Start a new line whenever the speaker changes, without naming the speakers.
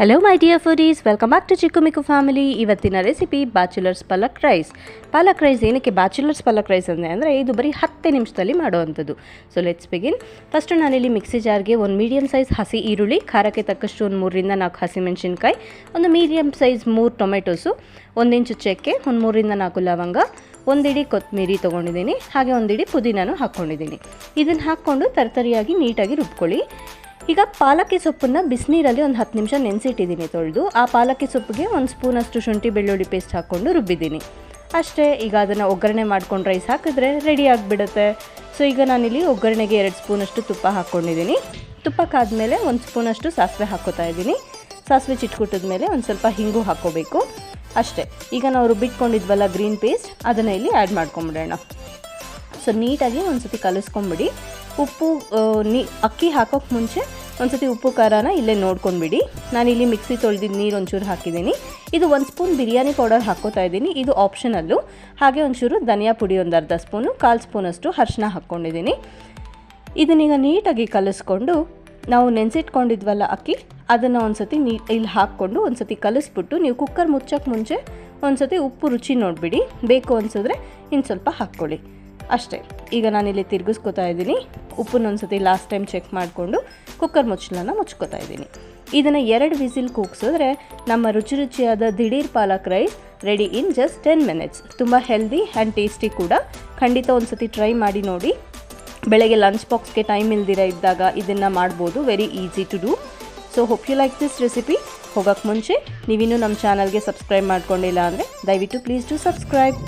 Hello my dear foodies welcome back to Chikku Mikku family ಇವತ್ತಿನ recipe bachelors palak rice palak rice ಏನಕ್ಕೆ bachelors palak rice ಅಂದರೆ? ಅಂದರೆ ಇದು ಬರೀ ಹತ್ತು ನಿಮಿಷದಲ್ಲಿ ಮಾಡುವಂಥದ್ದು. ಸೊ ಲೆಟ್ಸ್ ಬಿಗಿನ್ ಫಸ್ಟು ನಾನಿಲ್ಲಿ ಮಿಕ್ಸಿ ಜಾರ್ಗೆ ಒಂದು ಮೀಡಿಯಮ್ ಸೈಜ್ ಹಸಿ ಈರುಳ್ಳಿ, ಖಾರಕ್ಕೆ ತಕ್ಕಷ್ಟು ಒಂದು ಮೂರರಿಂದ ನಾಲ್ಕು ಹಸಿಮೆಣಸಿನ್ಕಾಯಿ ಒಂದು ಮೀಡಿಯಮ್ ಸೈಜ್ ಮೂರು ಟೊಮೆಟೊಸು ಒಂದು ಇಂಚು ಚಕ್ಕೆ, ಒಂದು ಮೂರಿಂದ ನಾಲ್ಕು ಲವಂಗ ಒಂದಿಡಿ ಕೊತ್ತಂಬರಿ ತೊಗೊಂಡಿದ್ದೀನಿ. ಹಾಗೆ ಒಂದಿಡಿ ಪುದೀನೂ ಹಾಕ್ಕೊಂಡಿದ್ದೀನಿ ಇದನ್ನು ಹಾಕ್ಕೊಂಡು ತರತರಿಯಾಗಿ ನೀಟಾಗಿ ರುಬ್ಕೊಳ್ಳಿ. ಈಗ ಪಾಲಕ್ಕಿ ಸೊಪ್ಪನ್ನು ಬಿಸಿನೀರಲ್ಲಿ ಒಂದು ಹತ್ತು ನಿಮಿಷ ನೆನೆಸಿಟ್ಟಿದ್ದೀನಿ ತೊಳೆದು. ಆ ಪಾಲಕ್ಕಿ ಸೊಪ್ಪಿಗೆ ಒಂದು ಸ್ಪೂನಷ್ಟು ಶುಂಠಿ ಬೆಳ್ಳುಳ್ಳಿ ಪೇಸ್ಟ್ ಹಾಕ್ಕೊಂಡು ರುಬ್ಬಿದ್ದೀನಿ. ಅಷ್ಟೇ, ಈಗ ಅದನ್ನು ಒಗ್ಗರಣೆ ಮಾಡ್ಕೊಂಡು ರೈಸ್ ಹಾಕಿದ್ರೆ ರೆಡಿ ಆಗಿಬಿಡುತ್ತೆ. ಸೊ ಈಗ ನಾನಿಲ್ಲಿ ಒಗ್ಗರಣೆಗೆ ಎರಡು ಸ್ಪೂನಷ್ಟು ತುಪ್ಪ ಹಾಕ್ಕೊಂಡಿದ್ದೀನಿ. ತುಪ್ಪಕ್ಕಾದ್ಮೇಲೆ ಒಂದು ಸ್ಪೂನಷ್ಟು ಸಾಸಿವೆ ಹಾಕೋತಾ ಇದ್ದೀನಿ. ಸಾಸಿವೆ ಚಿಟ್ಕುಟ್ಟದ ಮೇಲೆ ಒಂದು ಸ್ವಲ್ಪ ಹಿಂಗು ಹಾಕ್ಕೋಬೇಕು ಅಷ್ಟೇ, ಈಗ ನಾವು ರುಬ್ಬಿಟ್ಕೊಂಡಿದ್ವಲ್ಲ ಗ್ರೀನ್ ಪೇಸ್ಟ್, ಅದನ್ನು ಇಲ್ಲಿ ಆ್ಯಡ್ ಮಾಡ್ಕೊಂಬಿಡೋಣ. ಸೊ ನೀಟಾಗಿ ಒಂದು ಸತಿ ಕಲಿಸ್ಕೊಂಬಿಡಿ. ಉಪ್ಪು ನೀ, ಅಕ್ಕಿ ಹಾಕೋಕ್ಕೆ ಮುಂಚೆ ಒಂದು ಸತಿ ಉಪ್ಪು ಖಾರನ ಇಲ್ಲೇ ನೋಡ್ಕೊಂಡ್ಬಿಡಿ. ನಾನಿಲ್ಲಿ ಮಿಕ್ಸಿ ತೊಳೆದಿದ್ದು ನೀರು ಒಂಚೂರು ಹಾಕಿದ್ದೀನಿ. ಇದು ಒಂದು ಸ್ಪೂನ್ ಬಿರಿಯಾನಿ ಪೌಡರ್ ಹಾಕ್ಕೋತಾ ಇದ್ದೀನಿ. ಇದು ಆಪ್ಷನಲ್ಲು ಹಾಗೆ ಒಂಚೂರು ಧನಿಯಾ ಪುಡಿ ಒಂದು ಅರ್ಧ ಸ್ಪೂನು, ಕಾಲು ಸ್ಪೂನಷ್ಟು ಅರಿಶಿನ ಹಾಕ್ಕೊಂಡಿದ್ದೀನಿ. ಇದನ್ನೀಗ ನೀಟಾಗಿ ಕಲಿಸ್ಕೊಂಡು, ನಾವು ನೆನೆಸಿಟ್ಕೊಂಡಿದ್ವಲ್ಲ ಅಕ್ಕಿ, ಅದನ್ನು ಒಂದು ಸತಿ ನೀ ಇಲ್ಲಿ ಹಾಕ್ಕೊಂಡು ಒಂದು ಸತಿ ಕಲಿಸ್ಬಿಟ್ಟು, ನೀವು ಕುಕ್ಕರ್ ಮುಚ್ಚೋಕ್ಕೆ ಮುಂಚೆ ಒಂದು ಸತಿ ಉಪ್ಪು ರುಚಿ ನೋಡಿಬಿಡಿ. ಬೇಕು ಅನಿಸಿದ್ರೆ ಇನ್ನು ಸ್ವಲ್ಪ ಹಾಕ್ಕೊಳ್ಳಿ. ಅಷ್ಟೇ. ಈಗ ನಾನಿಲ್ಲಿ ತಿರುಗಿಸ್ಕೊತಾ ಇದ್ದೀನಿ. ಉಪ್ಪನ್ನ ಒಂದು ಸತಿ ಲಾಸ್ಟ್ ಟೈಮ್ ಚೆಕ್ ಮಾಡಿಕೊಂಡು ಕುಕ್ಕರ್ ಮುಚ್ಚಲನ್ನ ಮುಚ್ಕೋತಾ ಇದ್ದೀನಿ. ಇದನ್ನು ಎರಡು ವಿಸಿಲ್ ಕೂಗಿಸಿದ್ರೆ ನಮ್ಮ ರುಚಿ ರುಚಿಯಾದ ದಿಢೀರ್ palak rice ready in just ten minutes ತುಂಬ ಹೆಲ್ದಿ ಆ್ಯಂಡ್ ಟೇಸ್ಟಿ ಕೂಡ. ಖಂಡಿತ ಒಂದು ಸತಿ ಟ್ರೈ ಮಾಡಿ ನೋಡಿ. ಬೆಳಗ್ಗೆ ಲಂಚ್ ಬಾಕ್ಸ್ಗೆ ಟೈಮ್ ಇಲ್ದಿರ ಇದ್ದಾಗ ಇದನ್ನು ಮಾಡ್ಬೋದು. Very easy to do so hope you like this recipe ಹೋಗೋಕ್ಕೆ ಮುಂಚೆ ನೀವಿನ್ನೂ ನಮ್ಮ ಚಾನಲ್ಗೆ ಸಬ್ಸ್ಕ್ರೈಬ್ ಮಾಡ್ಕೊಂಡಿಲ್ಲ ಅಂದರೆ ದಯವಿಟ್ಟು ಪ್ಲೀಸ್ ಟು ಸಬ್ಸ್ಕ್ರೈಬ್